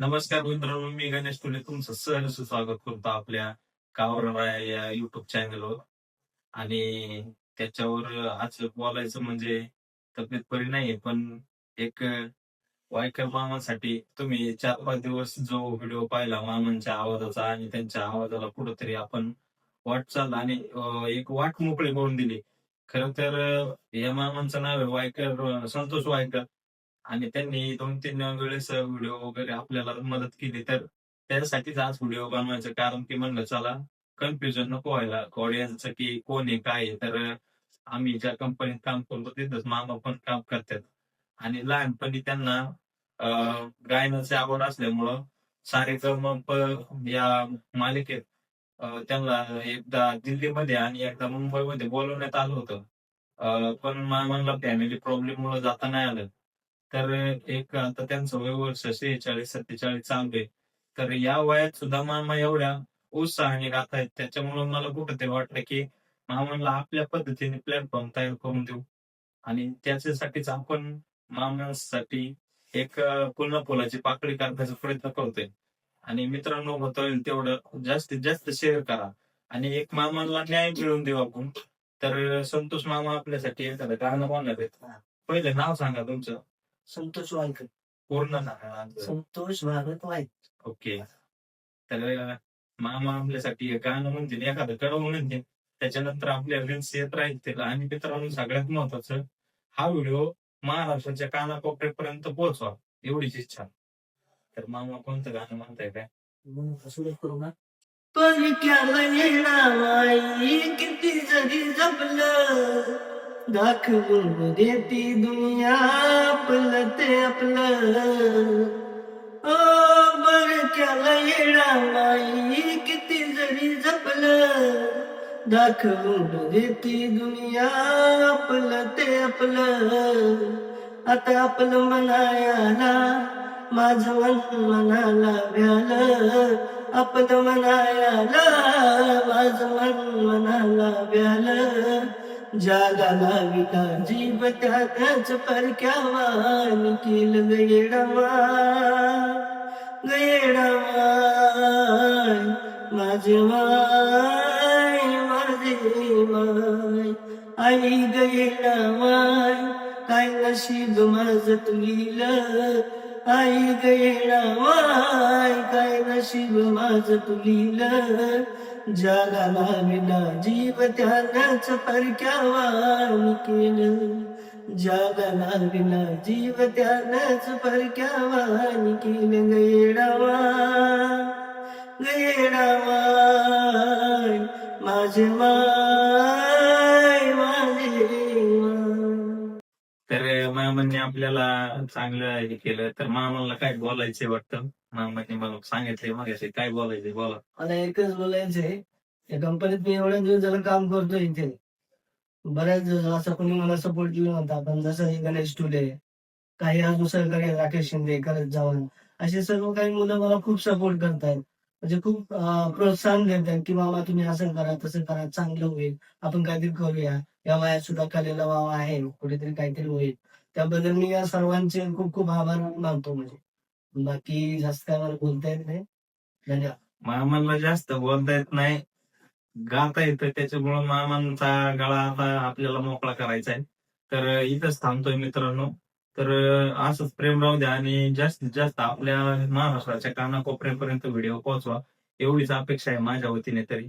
नमस्कार मित्रांनो मी गणेश तुले. तुमचं सहज स्वागत करतो आपल्या कावरा या युट्यूब चॅनलवर आणि त्याच्यावर आज बोलायचं म्हणजे तब्येत बरी नाही पण एक वायकर मामासाठी तुम्ही चार पाच दिवस जो व्हिडिओ पाहिला मामांच्या आवाजाचा आणि त्यांच्या आवाजाला कुठंतरी आपण वाटचाल आणि एक वाट मोकळी करून दिली. खर तर या मामांचं नाव आहे वायकर संतोष वायकर. आणि त्यांनी दोन तीन वेळेस व्हिडिओ वगैरे आपल्याला मदत केली. तर त्यासाठीच आज व्हिडिओ बनवायचं कारण की म्हणलं चला कन्फ्युजन नको व्हायला. ऑडियन्सचं की कोण आहे काय आहे? तर आम्ही ज्या कंपनीत काम करतो तिथंच मामा पण काम करतात. आणि लहानपणी त्यांना गायनाची आवड असल्यामुळं सारे या मालिकेत त्यांना एकदा दिल्लीमध्ये आणि एकदा मुंबईमध्ये बोलवण्यात आलं होतं. पण मामाला फॅमिली प्रॉब्लेम मुळे जाता नाही आलं. तर एक आता त्यांचं वय वर्ष शेहेचाळीस सत्तेचाळीस चालू आहे. तर या वयात सुद्धा मामा एवढ्या उत्साहाने गात आहेत. त्याच्यामुळे मला कुठं ते वाटलं की मामाला आपल्या पद्धतीने प्लॅटफॉर्म तयार करून देऊ. आणि त्याच्यासाठीच आपण मामांसाठी एक अं, पुन्हा फुलाची पाकळी करण्याचा प्रयत्न करतोय. आणि मित्रांनो होता होईल तेवढं जास्तीत जास्त शेअर करा. आणि एक मामाला न्याय मिळवून देऊ आपण. तर संतोष मामा आपल्यासाठी एखादं गाणं बोलणार आहेत. पहिले नाव सांगा तुमचं. संतोष वायकर पूर्ण सांगा संतोष भारत वायकर ओके. तर मामा आपल्यासाठी गाणं म्हणतील एखादं कडवून म्हणतील त्याच्यानंतर आपल्या रील्स येत राहतील आणि मित्रांनो सगळ्यात महत्वाचं हा व्हिडिओ महाराष्ट्राच्या कानाकोपऱ्यापर्यंत पोहोचवा. एवढीच इच्छा. तर मामा कोणतं गाणं म्हणताय काय? करू ना. येणाराई किती जरी जपलं दाखवून देती दुनिया आपलं ते आपलं. ओ बरक्याला नाही किती जरी जपलं दाखवून देती दुनिया आपलं ते आपलं. आता आपलं मनायाला माझं मन मनाला व्याल. आपलं मनायाला माझं मन मनाला व्याल. जागाला विका जीव त्याच परक्यावान केल गयडमा गयडमा माझे माय माझे माय आई गयडमाय काय नशीब माझ तुलील आई गयडमाय काय नशीब माझ तुलील जगाला विना जीव त्यानच परक्यावान केलं. जगाला विना जीव त्यानच परक्यावान केलं गयडावा गयडावाय माझे मा मामांनी आपल्याला चांगलं हे केलं. तर मामाला काय बोलायचंय वाटतं? मामांनी मला सांगितले मग काय बोलायचंय? बोला. मला एकच बोलायचंय कंपनीत मी एवढ्या दिवस झालं काम करतोय इथे. बऱ्याच असं कोणी मला सपोर्ट केलं नव्हता. पण जसं हे गणेश टुले काही अजून सहकारी राकेश शिंदे करत जाऊन असे सर्व काही मुलं मला खूप सपोर्ट करतायत. म्हणजे खूप प्रोत्साहन देतात की मामा तुम्ही असं करा तसं करा चांगलं होईल. आपण काहीतरी करूया. या वयात सुद्धा कलेला वाव आहे. कुठेतरी काहीतरी होईल. त्याबद्दल मी या सर्वांचे खूप खूप आभार मानतो म्हणजे. बाकी जास्त काय मला बोलता येत नाही. धन्यवाद. मामांना जास्त बोलता येत नाही. गाता येतं त्याच्यामुळं मामांचा गळा आता आपल्याला मोकळा करायचा आहे. तर इथंच थांबतोय मित्रांनो. तर असंच प्रेम राहू द्या आणि जास्तीत जास्त आपल्या महाराष्ट्राच्या कानाकोपऱ्यापर्यंत व्हिडिओ पोहोचवा. एवढीच अपेक्षा आहे माझ्या वतीने तरी.